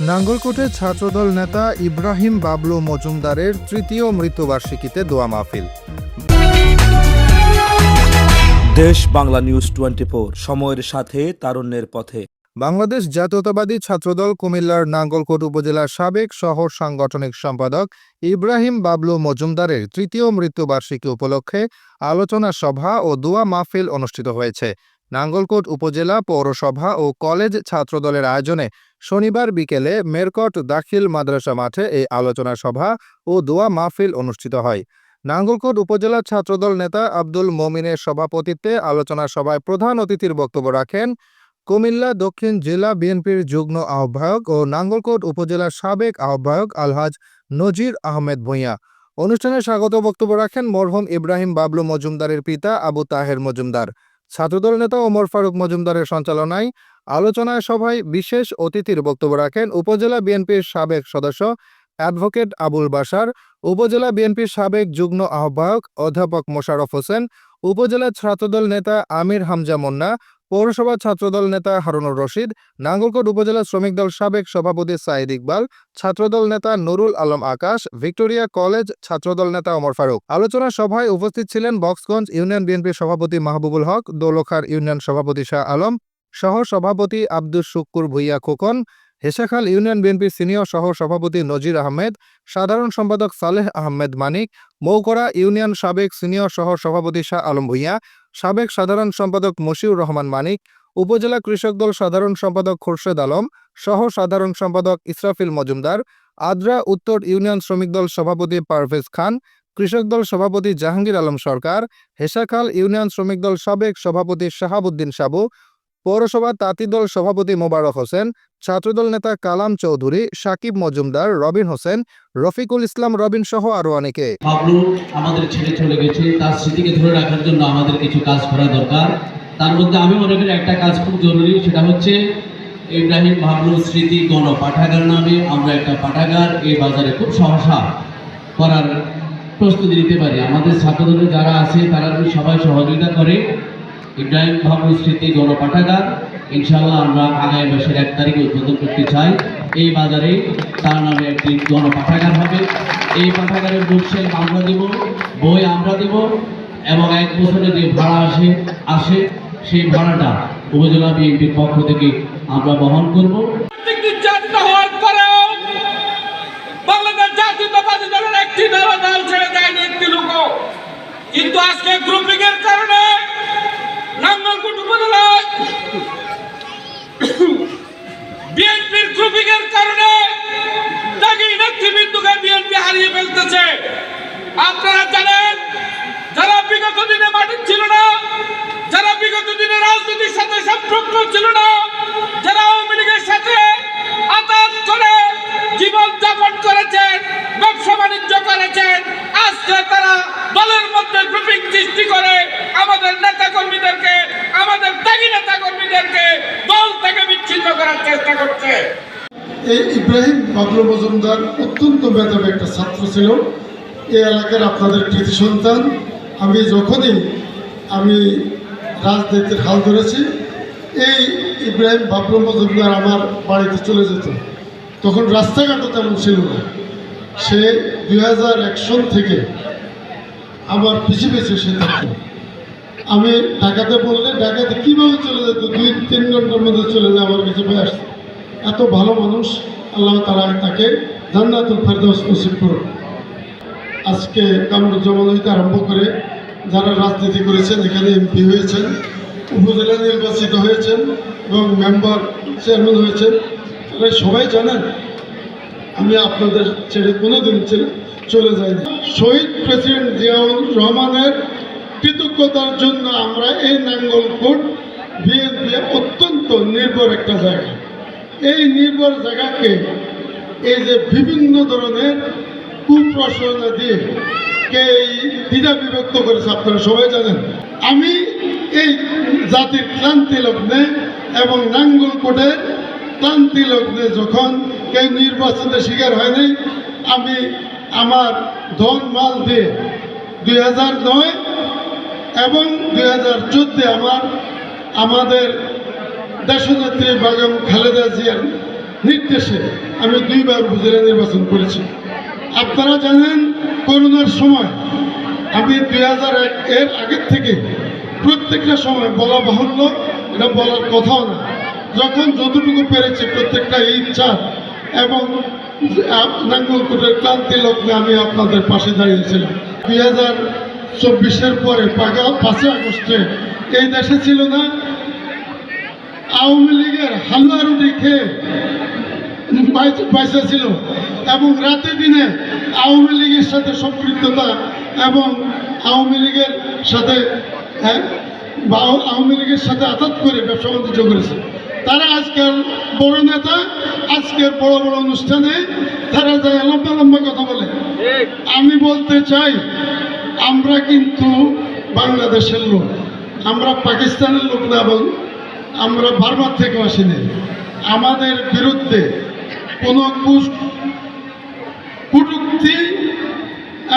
নাঙ্গলকোটে ছাত্রদল নেতা ইব্রাহিম বাবলু মজুমদারের তৃতীয় মৃত্যুবার্ষিকীতে দোয়া মাহফিল। দেশ বাংলা নিউজ টোয়েন্টি সময়ের সাথে তারুণ্যের পথে। বাংলাদেশ জাতীয়তাবাদী ছাত্রদল কুমিল্লার নাঙ্গলকোট উপজেলার সাবেক শহর সাংগঠনিক সম্পাদক ইব্রাহিম বাবলু মজুমদারের তৃতীয় মৃত্যুবার্ষিকী উপলক্ষে আলোচনা সভা ও দোয়া মাহফিল অনুষ্ঠিত হয়েছে। নাঙ্গলকোট উপজেলা পৌরসভা ও কলেজ ছাত্রদলের আয়োজনে শনিবার বিকেলে মেরকট দাখিল মাদ্রাসা মাঠে এই আলোচনা সভা ও দোয়া মাহফিল অনুষ্ঠিত হয়। নাঙ্গলকোট উপজেলা ছাত্রদল নেতা আব্দুল মমিনের সভাপতিত্বে আলোচনা সভায় প্রধান অতিথির বক্তব্য রাখেন কুমিল্লা দক্ষিণ জেলা বিএনপির যুগ্ম আহ্বায়ক ও নাঙ্গলকোট উপজেলার সাবেক আহ্বায়ক আলহাজ নজির আহমেদ ভূঁইয়া। অনুষ্ঠানে স্বাগত বক্তব্য রাখেন মরহম ইব্রাহিম বাবলু মজুমদারের পিতা আবু তাহের মজুমদার। ছাত্রদল নেতা ওমর ফারুক মজুমদারের সঞ্চালনায় আলোচনায় সভায় বিশেষ অতিথির বক্তব্য রাখেন উপজেলা বিএনপির সাবেক সদস্য অ্যাডভোকেট আবুল বাসার উপজেলা বিএনপির সাবেক যুগ্ম আহ্বায়ক অধ্যাপক মোশারফ হোসেন, উপজেলা ছাত্রদল নেতা আমির হামজা মুন্না পৌরসভা ছাত্রদল নেতা হারুনুর রশিদ, নাঙ্গলকোট উপজেলা শ্রমিক দল সাবেক সভাপতি সাইদ ইকবাল, ছাত্রদল নেতা নুরুল আলম আকাশ, ভিক্টোরিয়া কলেজ ছাত্রদল নেতা ওমর ফারুক। আলোচনা সভায় উপস্থিত ছিলেন বক্সগঞ্জ ইউনিয়ন বিএনপির সভাপতি মাহবুবুল হক, দোলখার ইউনিয়ন সভাপতি শাহ আলম সহ সভাপতি আব্দুস শুক্কুর ভুইয়া খোকন হেসাখাল ইউনিয়ন বিএনপির সিনিয়র সহ সভাপতি নজির আহমেদ, সাধারণ সম্পাদক সালেহ আহমেদ মানিক, মৌকরা ইউনিয়ন সাবেক সিনিয়র সহ সভাপতি শাহ আলম ভুইয়া, সাবেক সাধারণ সম্পাদক মশিউর রহমান মানিক, উপজেলা কৃষক দল সাধারণ সম্পাদক খোরশেদ আলম সহ সাধারণ সম্পাদক ইসরাফিল মজুমদার, আদ্রা উত্তর ইউনিয়ন শ্রমিক দল সভাপতি পারভেজ খান, কৃষক দল সভাপতি জাহাঙ্গীর আলম সরকার, হেসাখাল ইউনিয়ন শ্রমিক দল সাবেক সভাপতি শাহাবুদ্দিন সাবু পৌরসভা তাঁতি দল সভাপতি মোবারক হোসেন, ছাত্রদল নেতা কালাম চৌধুরী, সাকিব মজুমদার, রবিন হোসেন, রফিকুল ইসলাম রবিন সহ আরও অনেকে। বাবলু আমাদের ছেড়ে চলে গেছে, তার স্মৃতিকে ধরে রাখার জন্য আমাদের কিছু কাজ করা দরকার। তার মধ্যে আমি মনে করি একটা কাজ খুব জরুরি, সেটা হচ্ছে ইব্রাহিম বাবলু স্মৃতি গণ পাঠাগার নামে আমরা একটা পাঠাগার এই বাজারে খুব সহসা করার প্রস্তুতি নিতে পারি। আমাদের ছাত্রদলে যারা আছে, তারা সবাই সহযোগিতা করে। ইব্রাহিম বাবলু স্মৃতি গণ পাঠাগার ইনশাল্লাহ আমরা আগামী মাসের এক তারিখে উদ্বোধন করতে চাই। এই বাজারে তার নামে একটি গণ পাঠাগার হবে। এই পাঠাগারের বুকশেল আমরা দেব, বই আমরা দেব এবং এক বছরে যে ভাড়া আসে আসে, সেই ভাড়াটা উপজেলা বিএনপির পক্ষ থেকে আমরা বহন করব। ছেড়ে দেয়নি একটি লোক। কিন্তু আজকে গ্রুপিং এর কারণে সৃষ্টি করে আমাদের নেতা কর্মীদেরকে আমাদের ত্যাগী নেতা কর্মীদেরকে দল থেকে বিচ্ছিন্ন করার চেষ্টা করছে। এই ইব্রাহিম বাবলু মজুমদার অত্যন্ত মেধাবী একটা ছাত্র ছিল। এই এলাকার আপনাদের কৃতি সন্তান। আমি যখনই আমি রাজনীতির হাল ধরেছি, এই ইব্রাহিম বাবলু মজুমদার আমার বাড়িতে চলে যেত। তখন রাস্তাঘাটও তেমন ছিল না। সে দুই থেকে আমার পিছিয়ে পিছিয়ে সে থাকতো আমি ঢাকাতে বললে, ঢাকাতে কীভাবে চলে যেত? দুই, তিন ঘণ্টার মধ্যে চলে যায় আমার কাছে হয়ে আসতো এত ভালো মানুষ, আল্লাহ তারা তাকে জান্নাতুল ফেরদৌস নসিব করুন আজকে কামরুজ্জামান হইতে আরম্ভ করে যারা রাজনীতি করেছেন, এখানে এমপি হয়েছেন, উপজেলা নির্বাচিত হয়েছেন এবং মেম্বার চেয়ারম্যান হয়েছেন, তারা সবাই জানেন, আমি আপনাদের ছেড়ে কোনো দিন ছেড়ে চলে যাইনি শহীদ প্রেসিডেন্ট জিয়াউর রহমানের কৃতজ্ঞতার জন্য আমরা এই নাঙ্গলকোট বিএনপি অত্যন্ত নির্ভর একটা জায়গা। এই নির্ভর জায়গাকে এই যে বিভিন্ন ধরনের কুপ্রসরণা দিয়ে কে দ্বিধা বিভক্ত করেছে আপনারা সবাই জানেন। আমি এই জাতির ক্লান্তি লগ্নে এবং নাঙ্গলকোটের ক্লান্তি লগ্নে যখন কেউ নির্বাচনের শিকার হয়নি, আমি আমার ধন মাল দিয়ে দুই হাজার নয় এবং দুই হাজার চোদ্দে আমার, আমাদের দেশনেত্রী বেগম খালেদা জিয়ার নির্দেশে আমি দুইবার উপজেলা নির্বাচন করেছি। আপনারা জানেন, করোনার সময় আমি দুই হাজার এক এর আগের থেকে প্রত্যেকটা সময় বলা বাহুল্য, এটা বলার কথাও না। যখন যতটুকু পেরেছি প্রত্যেকটা ইচ্ছা এবং নাঙ্গলকোটের ক্লান্তি লগ্নে আমি আপনাদের পাশে দাঁড়িয়েছিলাম। দুই হাজার চব্বিশের পরে পাঁচই আগস্টে এই দেশে ছিল না আওয়ামী লীগের হালুয়া রুটি খেয়ে পয়সা ছিল এবং রাতে দিনে আওয়ামী লীগের সাথে সম্পৃক্ততা এবং আওয়ামী লীগের সাথে হ্যাঁ, আওয়ামী লীগের সাথে আঘাত করে ব্যবসা বাণিজ্য করেছে। তারা আজকাল বড় নেতা, আজকের বড় বড় অনুষ্ঠানে তারা যায় লম্বা লম্বা কথা বলে। আমি বলতে চাই, আমরা কিন্তু বাংলাদেশের লোক। আমরা পাকিস্তানের লোক না এবং আমরা বারবার থেকে আসিনি। আমাদের বিরুদ্ধে কোনো কুটুক্তি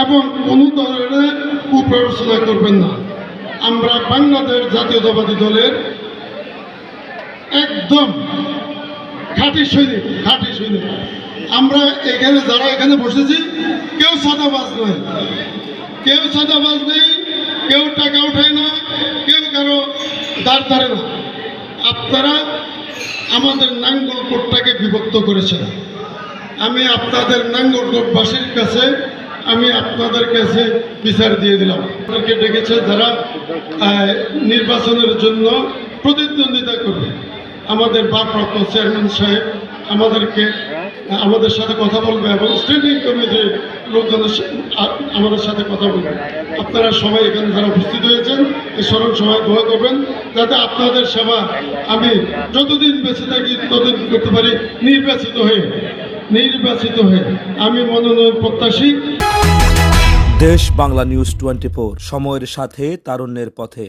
এবং কোনো ধরনের কুপ্ররোচনা করবেন না। আমরা বাংলাদেশ জাতীয়তাবাদী দলের একদম খাঁটি সৈনিক খাঁটি সৈনিক আমরা এখানে যারা এখানে বসেছি, কেউ সাদাবাজ নয়। কেউ সাদাবাজ নেই, কেউ টাকা ওঠায় না, কেউ কারও দাঁড় ধারে না। আপনারা আমাদের নাঙ্গলকোটটাকে বিভক্ত করেছেন। আমি আপনাদের নাঙ্গলকোটবাসীর কাছে, আমি আপনাদের কাছে বিচার দিয়ে দিলাম। আপনাদেরকে ডেকেছে যারা নির্বাচনের জন্য প্রতিদ্বন্দ্বিতা করবে। আমাদের ভারপ্রাপ্ত চেয়ারম্যান সাহেব আমাদেরকে, আমাদের সাথে কথা বলবে এবং স্ট্যান্ডিং কমিটির লোকজনের আমাদের সাথে কথা বলবে। আপনারা সবাই এখানে যারা উপস্থিত হয়েছেন এই স্মরণ সময় দোয়া করবেন যাতে আপনাদের সেবা আমি যতদিন বেঁচে থাকি, ততদিন করতে পারি, নির্বাচিত হয়ে নির্বাচিত হয়ে আমি মনোনয়ন প্রত্যাশী। দেশ বাংলা নিউজ টোয়েন্টি সময়ের সাথে, তারুণ্যের পথে।